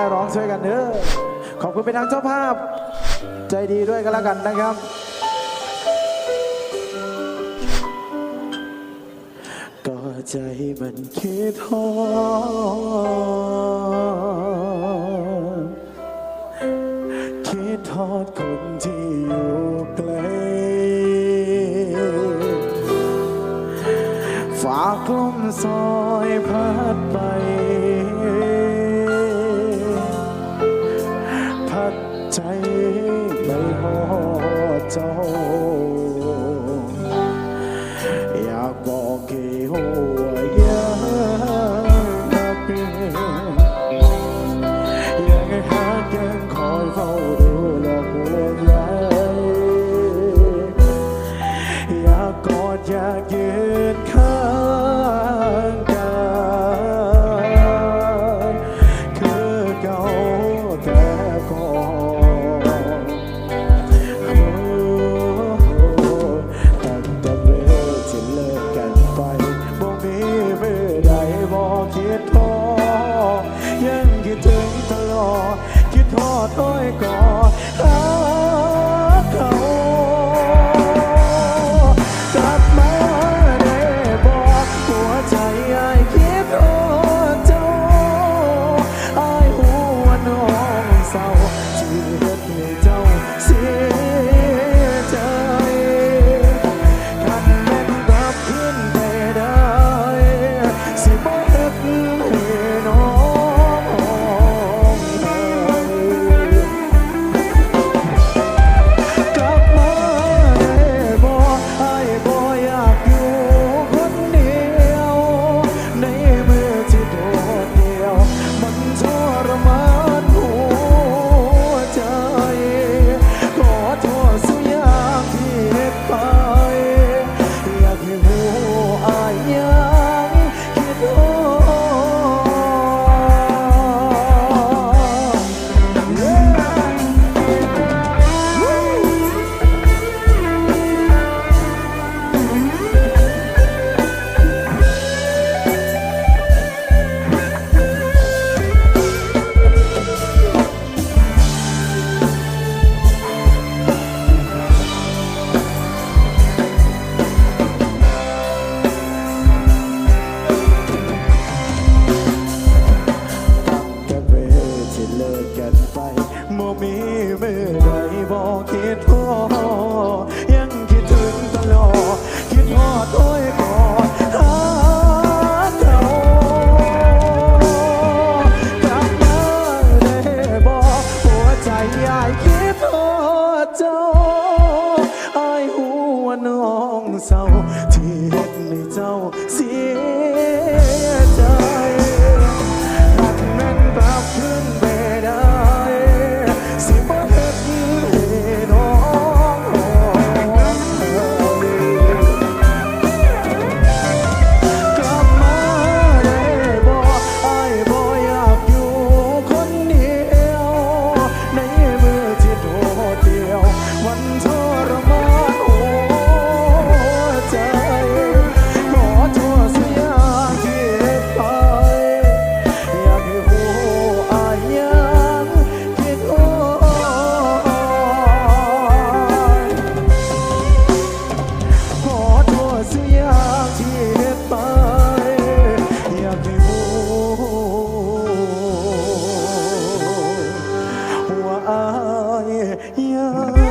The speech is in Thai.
ได้ร้องช่วยกันเด้อขอบคุณเป็นทางเจ้าภาพ ใจดีด้วยกันแล้วกันนะครับ ก็ใจมันคิดหอดคิดทอดคนที่อยู่ไกลฝากกลมซอยพัดไป 我爱过。 น้องเศร้าที่เฮ็ดให้เจ้าเสีย ai ya